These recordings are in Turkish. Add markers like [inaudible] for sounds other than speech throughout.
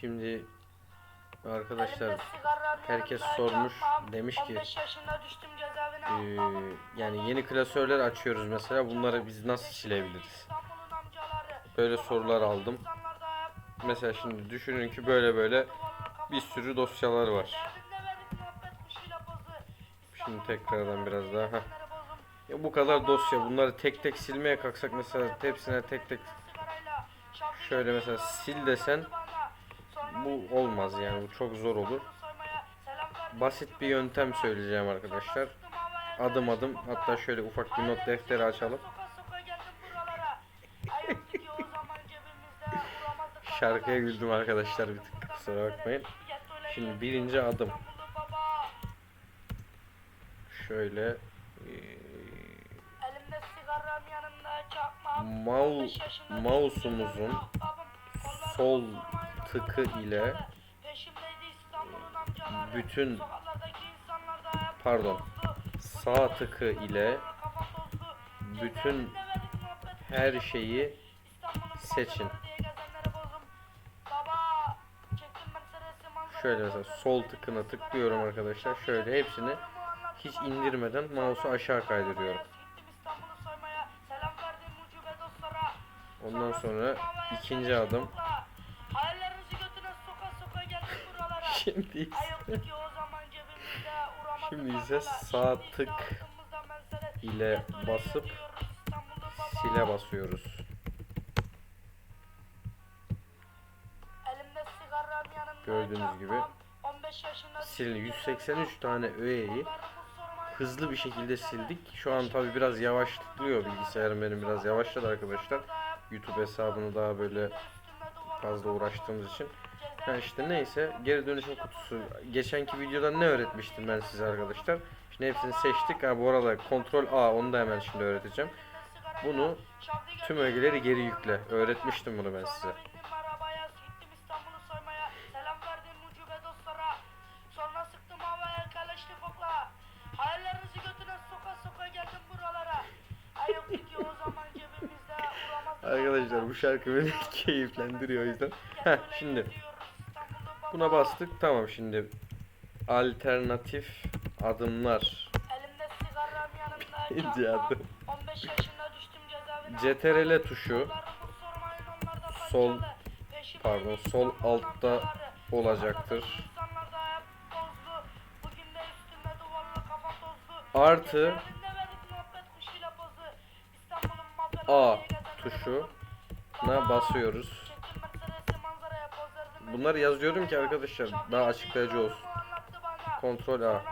Şimdi arkadaşlar herkes sormuş, demiş ki, 15 yaşında düştüm cezaevine. eee, Babam, yani yeni klasörler açıyoruz mesela bunları biz nasıl silebiliriz? Böyle sorular aldım. Mesela şimdi düşünün ki böyle böyle bir sürü dosyalar var. Şimdi tekrardan biraz daha. heh. Ya bu kadar dosya bunları tek tek silmeye kalksak mesela hepsine tek tek şöyle mesela sil desen bu olmaz yani bu çok zor olur. Basit bir yöntem söyleyeceğim arkadaşlar. Adım adım hatta şöyle ufak bir not defteri açalım. [laughs] Şarkıya güldüm arkadaşlar bir tık kusura bakmayın. Şimdi birinci adım şöyle 15 yaşında mouse'umuzun sol sormayın, tıkı onlardan ile bütün- pardon sağ tıkı ile bütün her şeyi seçin. Şöyle mesela sol tıkına tıklıyorum arkadaşlar. Şöyle hepsini hiç indirmeden mouse'u aşağı kaydırıyorum. Ondan sonra ikinci adım. Şimdi Şimdi ise sağ tık ile basıp sile basıyoruz. Gördüğünüz gibi çakmağım. 15 yaşında Silin düştüm 183 tane öğeyi hızlı bir şekilde sildik. Şu an tabi biraz yavaşlıyor bilgisayarım benim biraz yavaşladı arkadaşlar. YouTube hesabını daha böyle fazla uğraştığımız için. Ha işte neyse geri dönüşüm kutusu. Geçenki videoda ne öğretmiştim ben size arkadaşlar. Şimdi hepsini seçtik. Ha bu arada kontrol A onu da hemen şimdi öğreteceğim. Bunu tüm ögeleri geri yükle. Öğretmiştim bunu ben size. Arkadaşlar bu şarkı beni [laughs] keyiflendiriyor o yüzden. Heh şimdi buna bastık. Tamam şimdi alternatif adımlar. Elimde sigaram yanımda [laughs] İnce çakmağım. adım. 15 yaşında düştüm cezaevine. CTRL tuşu sol pardon sol altta olacaktır. Artı A tuşuna basıyoruz. Bunları yazıyorum ki arkadaşlar daha açıklayıcı olsun. Kontrol A.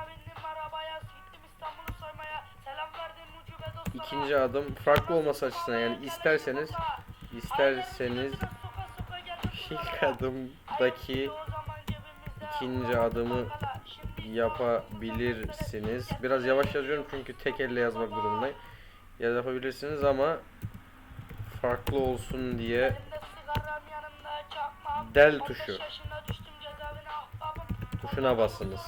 İkinci adım farklı olması açısından yani isterseniz isterseniz ilk adımdaki ikinci adımı yapabilirsiniz. Biraz yavaş yazıyorum çünkü tek elle yazmak durumundayım. Ya yapabilirsiniz ama farklı olsun diye del tuşu. tuşuna basınız.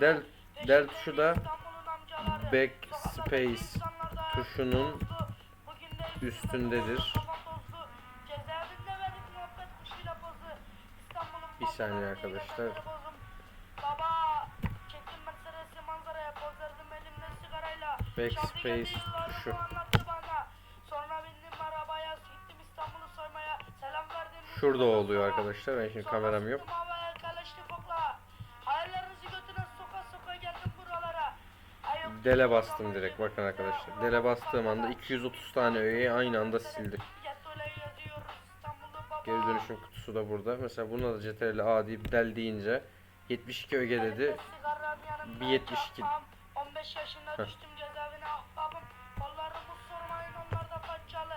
Del del tuşu da backspace tuşunun üstündedir. Bir saniye arkadaşlar. Baba, çektim Şurada oluyor arkadaşlar. Ben şimdi kameram yok. Dele bastım direkt. Bakın arkadaşlar. Dele bastığım anda uğramazdık 230 tane öğeyi aynı anda sildi. Geri dönüşüm kutusu da burada. Mesela buna da CTRL A deyip del deyince 72 öge dedi. Bir 72. çakmağım. 15 yaşında Heh.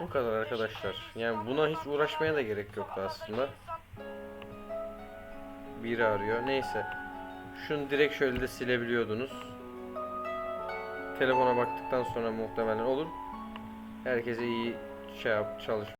Bu kadar arkadaşlar. Yani buna hiç uğraşmaya da gerek yoktu aslında. Biri arıyor. Neyse. Şunu direkt şöyle de silebiliyordunuz. Telefona baktıktan sonra muhtemelen olur. Herkese iyi şey yap, çalış.